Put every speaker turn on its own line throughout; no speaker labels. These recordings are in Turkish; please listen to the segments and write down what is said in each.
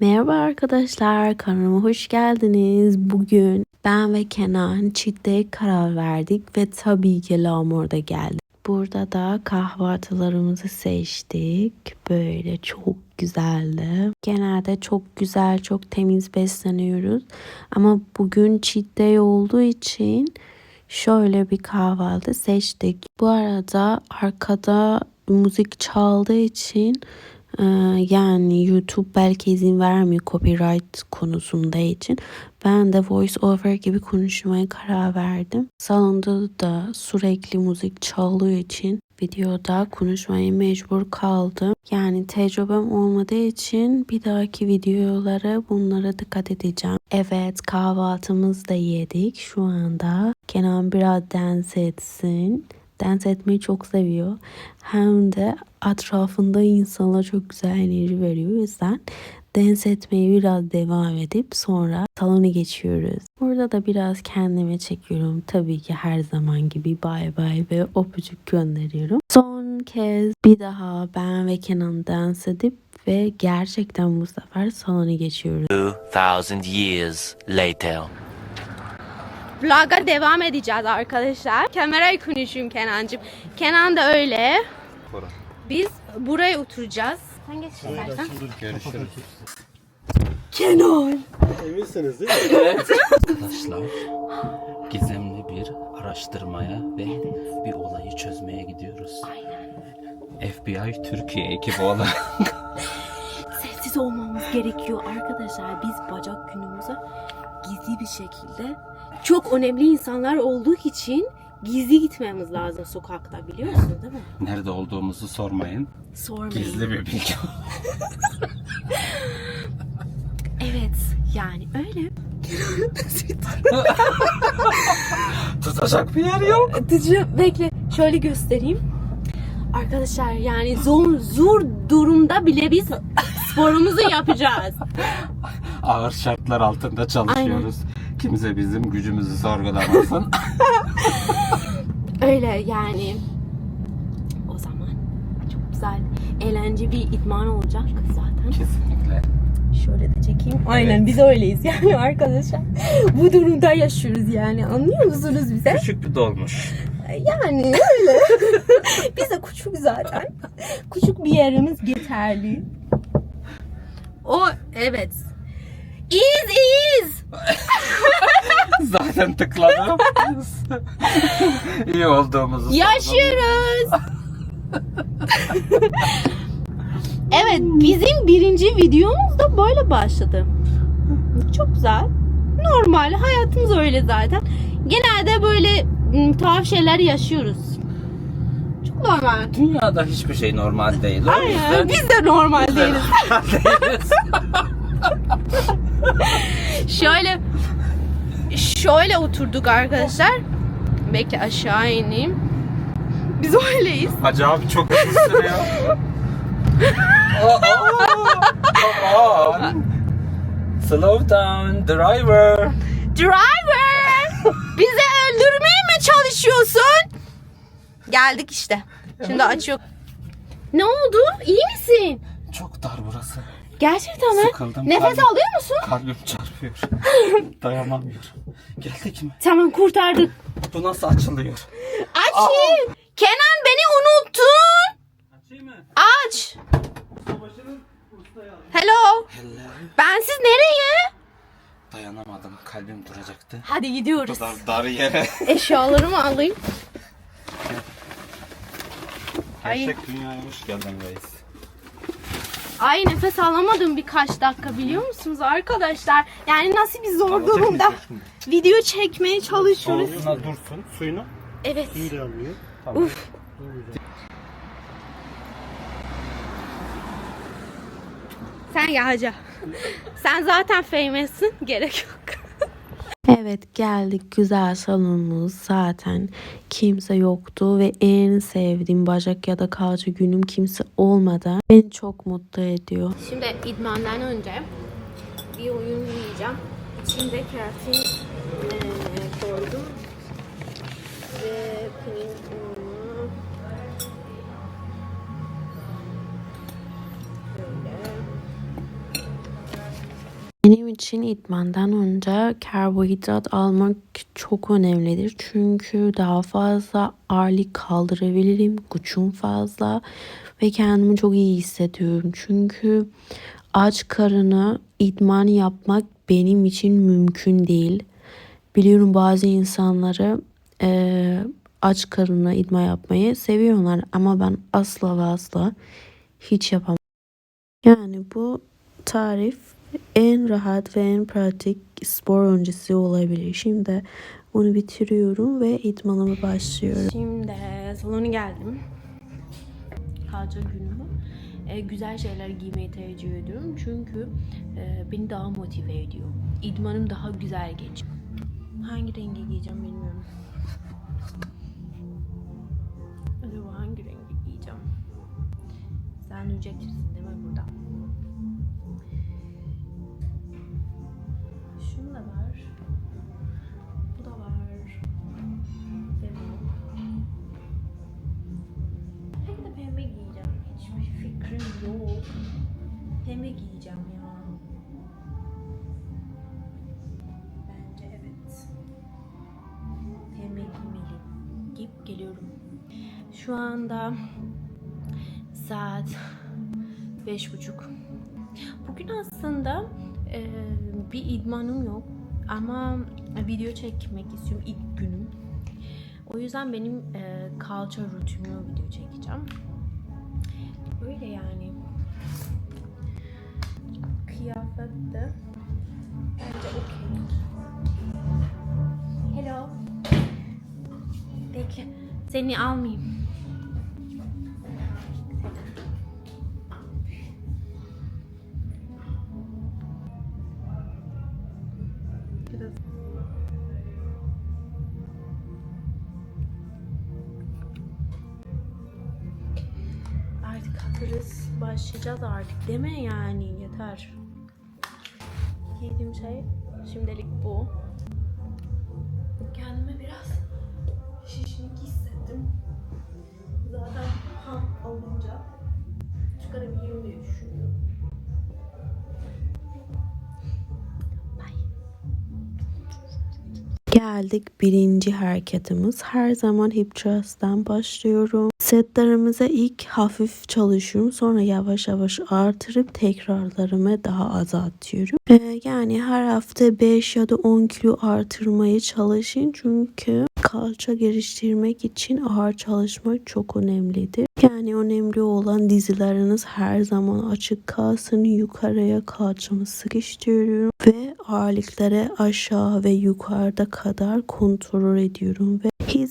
Merhaba arkadaşlar, kanalıma hoş geldiniz. Bugün ben ve Kenan çiftliğe karar verdik ve tabii ki Lamor'da geldik. Burada da kahvaltılarımızı seçtik. Böyle çok güzeldi. Genelde çok güzel, çok temiz besleniyoruz. Ama bugün cheat day olduğu için şöyle bir kahvaltı seçtik. Bu arada arkada müzik çaldığı için ee, yani YouTube belki izin vermiyor copyright konusunda için. Ben de voice over gibi konuşmaya karar verdim. Salonda da sürekli müzik çaldığı için videoda konuşmaya mecbur kaldım. Yani tecrübem olmadığı için bir dahaki videolara bunlara dikkat edeceğim. Evet kahvaltımızı da yedik şu anda. Kenan biraz dans etsin dans etmeyi çok seviyor. Hem de etrafında insanlara çok güzel enerji veriyor. O yüzden dans etmeye biraz devam edip sonra salona geçiyoruz. Burada da biraz kendime çekiyorum. Tabii ki her zaman gibi bay bay ve öpücük gönderiyorum. Son kez bir daha ben ve Kenan dans edip ve gerçekten bu sefer salona geçiyoruz.
2000 years later.
Vlog'a devam edeceğiz arkadaşlar. Kamerayı konuşayım Kenancığım. Kenan da öyle. Biz buraya oturacağız. Sen geç istersen.
Görüşürüz.
Kenan.
Eminsiniz değil mi?
Arkadaşlar gizemli bir araştırmaya ve bir olayı çözmeye gidiyoruz. FBI Türkiye ekibi olarak.
Sessiz olmamız gerekiyor arkadaşlar. Biz bacak günümüze gizli bir şekilde çok önemli insanlar olduğu için gizli gitmemiz lazım sokakta biliyorsun değil mi?
Nerede olduğumuzu sormayın.
Sormayın.
Gizli bir bilgi.
Evet yani öyle.
Tutacak bir yer yok.
Dıcı bekle şöyle göstereyim. Arkadaşlar yani zor, zor durumda bile biz sporumuzu yapacağız.
Ağır şartlar altında çalışıyoruz. Kimse bizim gücümüzü sorgulamasın.
Öyle yani. O zaman çok güzel, eğlence bir idman olacak zaten.
Kesinlikle.
Şöyle de çekeyim. Aynen biz öyleyiz yani arkadaşlar. Bu durumda yaşıyoruz yani anlıyor musunuz bize?
Küçük bir dolmuş.
Yani öyle. biz de küçük zaten. Küçük bir yerimiz yeterli. O evet. İyiyiz iyiyiz.
Zaten tıkladım. İyi olduğumuzu
Yaşıyoruz. evet bizim birinci videomuz da böyle başladı. Çok güzel. Normal hayatımız öyle zaten. Genelde böyle m, tuhaf şeyler yaşıyoruz. Çok normal.
Dünyada hiçbir şey normal değil. O
Aynen.
yüzden
Biz de normal değiliz.
değiliz.
Şöyle şöyle oturduk arkadaşlar. Bekle aşağı ineyim. Biz öyleyiz.
Hacı abi çok hızlı sürüyor. Aa, aa, aman. Slow down driver.
Driver! Bizi öldürmeye mi çalışıyorsun? Geldik işte. Şimdi açıyor. Ne oldu? İyi misin?
Çok dar burası.
Gerçekten mi?
Sıkıldım,
Nefes
kalbim-
alıyor musun?
Kalbim çarpıyor. Dayanamıyorum. Geldik mi?
Tamam kurtardık.
Bu nasıl açılıyor?
Açayım. Kenan beni unuttun. Aç. Hello. Bensiz nereye?
Dayanamadım. Kalbim duracaktı.
Hadi gidiyoruz.
Dar, dar yere.
Eşyalarımı alayım. Ay.
Gerçek dünyaya hoş geldin reis.
Ay nefes alamadım birkaç dakika biliyor musunuz arkadaşlar? Yani nasıl bir zor durumda video çekmeye çalışıyoruz.
Soğuğuna dursun. Suyunu.
Evet.
İyi almıyor.
Uf. Sen gel hacı. Sen zaten famous'ın. Gerek yok.
Evet geldik güzel salonumuz zaten kimse yoktu ve en sevdiğim bacak ya da kalça günüm kimse olmadan beni çok mutlu ediyor.
Şimdi idmandan önce bir oyun yiyeceğim. İçinde keratin eee, koydum. Ve pinin
Benim için idmandan önce karbonhidrat almak çok önemlidir. Çünkü daha fazla ağırlık kaldırabilirim. Gücüm fazla ve kendimi çok iyi hissediyorum. Çünkü aç karını idman yapmak benim için mümkün değil. Biliyorum bazı insanları eee, aç karına idman yapmayı seviyorlar ama ben asla ve asla hiç yapamam. Yani bu tarif en rahat ve en pratik spor öncesi olabilir. Şimdi bunu bitiriyorum ve idmanıma başlıyorum.
Şimdi salona geldim. Kalça günümü. E, güzel şeyler giymeyi tercih ediyorum. Çünkü e, beni daha motive ediyor. İdmanım daha güzel geçiyor. Hangi rengi giyeceğim bilmiyorum. Acaba hangi rengi giyeceğim? Sen duyeceksin değil mi burada? Giyip geliyorum. Şu anda saat beş buçuk. Bugün aslında e, bir idmanım yok ama video çekmek istiyorum ilk günüm. O yüzden benim e, kalça rutinimi video çekeceğim. Öyle yani. Kıyafet de bence okey. Bekle. Seni almayayım. Artık hazırız. Başlayacağız artık. Deme yani. Yeter. Giydiğim şey şimdilik bu. Hissettim. Zaten ham alınca çıkarabilirim diye düşünüyorum.
Geldik birinci hareketimiz. Her zaman hip thrust'tan başlıyorum. Setlerimize ilk hafif çalışıyorum. Sonra yavaş yavaş artırıp tekrarlarımı daha azaltıyorum. Ee, yani her hafta 5 ya da 10 kilo artırmaya çalışın. Çünkü kalça geliştirmek için ağır çalışmak çok önemlidir. Yani önemli olan dizileriniz her zaman açık kalsın. Yukarıya kalçamı sıkıştırıyorum ve ağırlıkları aşağı ve yukarıda kadar kontrol ediyorum ve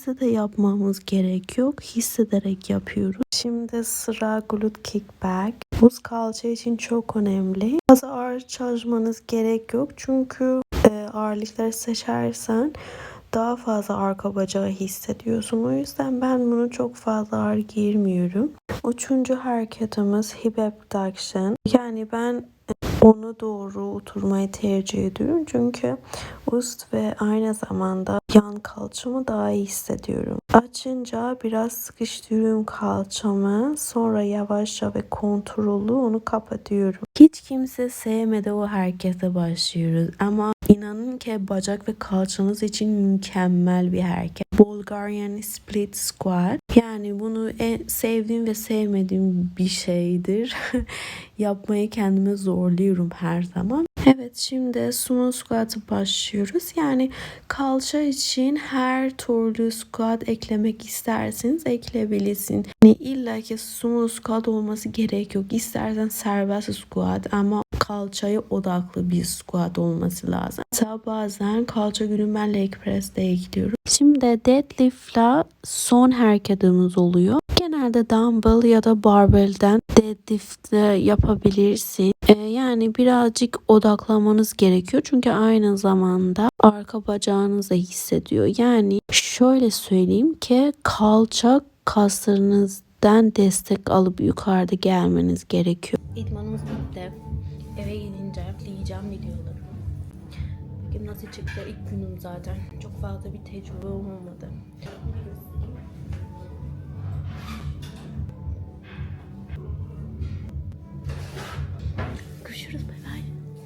hızlı da yapmamız gerek yok. Hissederek yapıyoruz. Şimdi sıra glute kickback. Bu kalça için çok önemli. Fazla ağır çalışmanız gerek yok. Çünkü e, ağırlıkları seçersen daha fazla arka bacağı hissediyorsun. O yüzden ben bunu çok fazla ağır girmiyorum. Üçüncü hareketimiz hip abduction. Yani ben onu doğru oturmayı tercih ediyorum. Çünkü üst ve aynı zamanda yan kalçamı daha iyi hissediyorum. Açınca biraz sıkıştırıyorum kalçamı. Sonra yavaşça ve kontrollü onu kapatıyorum. Hiç kimse sevmedi o harekete başlıyoruz. Ama inanın ki bacak ve kalçanız için mükemmel bir hareket. Bulgarian Split Squat. Yani bunu en sevdiğim ve sevmediğim bir şeydir. Yapmayı kendime zorluyorum her zaman. Evet şimdi sumo squat'a başlıyoruz. Yani kalça için her türlü squat eklemek isterseniz ekleyebilirsin. Yani illa ki sumo squat olması gerek yok. İstersen serbest squat ama kalçaya odaklı bir squat olması lazım. Hatta bazen kalça günü ben leg press de ekliyorum. Şimdi deadlift'la son hareketimiz oluyor. Genelde dumbbell ya da barbell'den deadlift de yapabilirsin. Ee, yani birazcık odaklanmanız gerekiyor. Çünkü aynı zamanda arka bacağınız da hissediyor. Yani şöyle söyleyeyim ki kalça kaslarınızdan destek alıp yukarıda gelmeniz gerekiyor.
İdmanımız bitti. Eve gidince ekleyeceğim videoları. Bugün nasıl çıktı ilk günüm zaten. Çok fazla bir tecrübe olmadı. Görüşürüz. Bye.